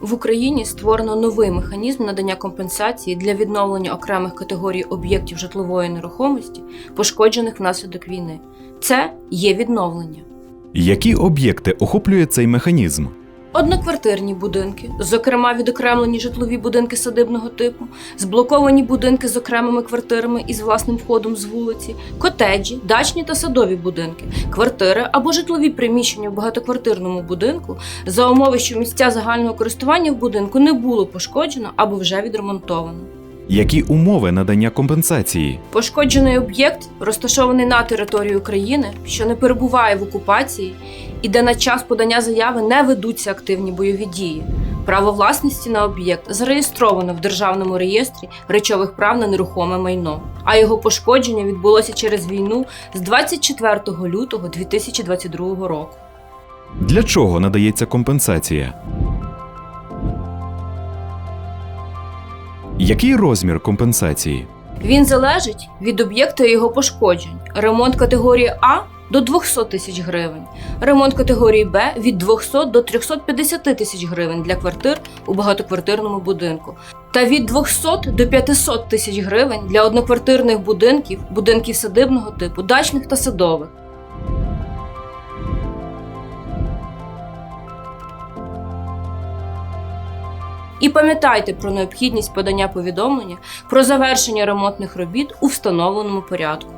В Україні створено новий механізм надання компенсації для відновлення окремих категорій об'єктів житлової нерухомості, пошкоджених внаслідок війни. Це є відновлення. Які об'єкти охоплює цей механізм? Одноквартирні будинки, зокрема відокремлені житлові будинки садибного типу, зблоковані будинки з окремими квартирами із власним входом з вулиці, котеджі, дачні та садові будинки, квартири або житлові приміщення в багатоквартирному будинку за умови, що місця загального користування в будинку не було пошкоджено або вже відремонтовано. Які умови надання компенсації? Пошкоджений об'єкт розташований на території України, що не перебуває в окупації, і де на час подання заяви не ведуться активні бойові дії. Право власності на об'єкт зареєстровано в Державному реєстрі речових прав на нерухоме майно, а його пошкодження відбулося через війну з 24 лютого 2022 року. Для чого надається компенсація? Який розмір компенсації? Він залежить від об'єкта його пошкоджень. Ремонт категорії А до 200 тисяч гривень, ремонт категорії Б від 200 до 350 тисяч гривень для квартир у багатоквартирному будинку, та від 200 до 500 тисяч гривень для одноквартирних будинків, будинків садибного типу, дачних та садових. І пам'ятайте про необхідність подання повідомлення про завершення ремонтних робіт у встановленому порядку.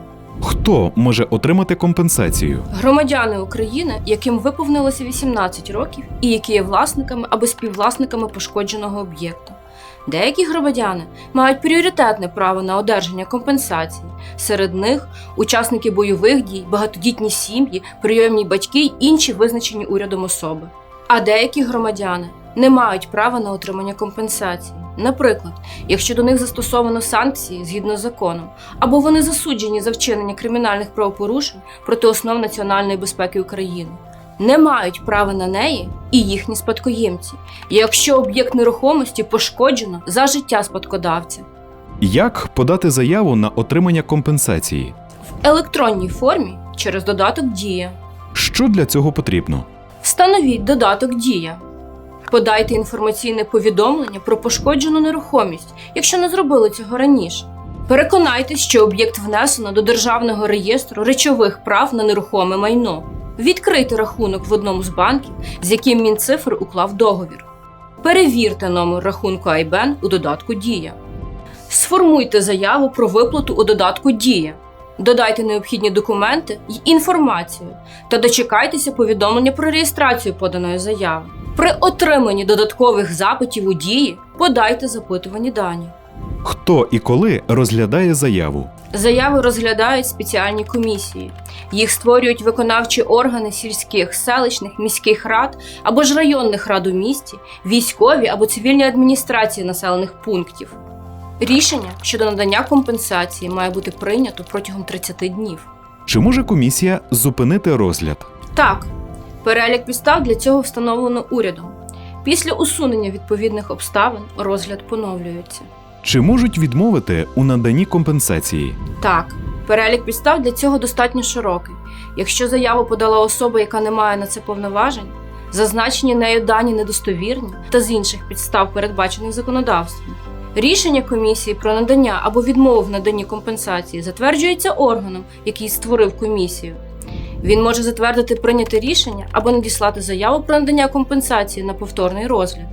Хто може отримати компенсацію? Громадяни України, яким виповнилося 18 років і які є власниками або співвласниками пошкодженого об'єкту. Деякі громадяни мають пріоритетне право на одержання компенсації. Серед них учасники бойових дій, багатодітні сім'ї, прийомні батьки й інші визначені урядом особи. А деякі громадяни не мають права на отримання компенсації. Наприклад, якщо до них застосовано санкції згідно з законом, або вони засуджені за вчинення кримінальних правопорушень проти основ національної безпеки України, не мають права на неї і їхні спадкоємці, якщо об'єкт нерухомості пошкоджено за життя спадкодавця. Як подати заяву на отримання компенсації? В електронній формі через додаток Дія. Що для цього потрібно? Встановіть додаток Дія. Подайте інформаційне повідомлення про пошкоджену нерухомість, якщо не зробили цього раніше. Переконайтесь, що об'єкт внесено до Державного реєстру речових прав на нерухоме майно. Відкрийте рахунок в одному з банків, з яким Мінцифр уклав договір. Перевірте номер рахунку IBAN у додатку Дія. Сформуйте заяву про виплату у додатку Дія. Додайте необхідні документи й інформацію та дочекайтеся повідомлення про реєстрацію поданої заяви. При отриманні додаткових запитів у дії подайте запитувані дані. Хто і коли розглядає заяву? Заяви розглядають спеціальні комісії. Їх створюють виконавчі органи сільських, селищних, міських рад або ж районних рад у місті, військові або цивільні адміністрації населених пунктів. Рішення щодо надання компенсації має бути прийнято протягом 30 днів. Чи може комісія зупинити розгляд? Так, перелік підстав для цього встановлено урядом. Після усунення відповідних обставин розгляд поновлюється. Чи можуть відмовити у наданні компенсації? Так, перелік підстав для цього достатньо широкий. Якщо заяву подала особа, яка не має на це повноважень, зазначені нею дані недостовірні та з інших підстав, передбачених законодавством. Рішення комісії про надання або відмову в наданні компенсації затверджується органом, який створив комісію. Він може затвердити прийняте рішення або надіслати заяву про надання компенсації на повторний розгляд.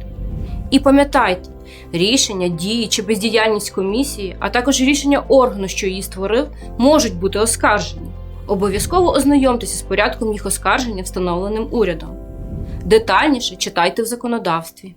І пам'ятайте, рішення, дії чи бездіяльність комісії, а також рішення органу, що її створив, можуть бути оскаржені. Обов'язково ознайомтеся з порядком їх оскарження, встановленим урядом. Детальніше читайте в законодавстві.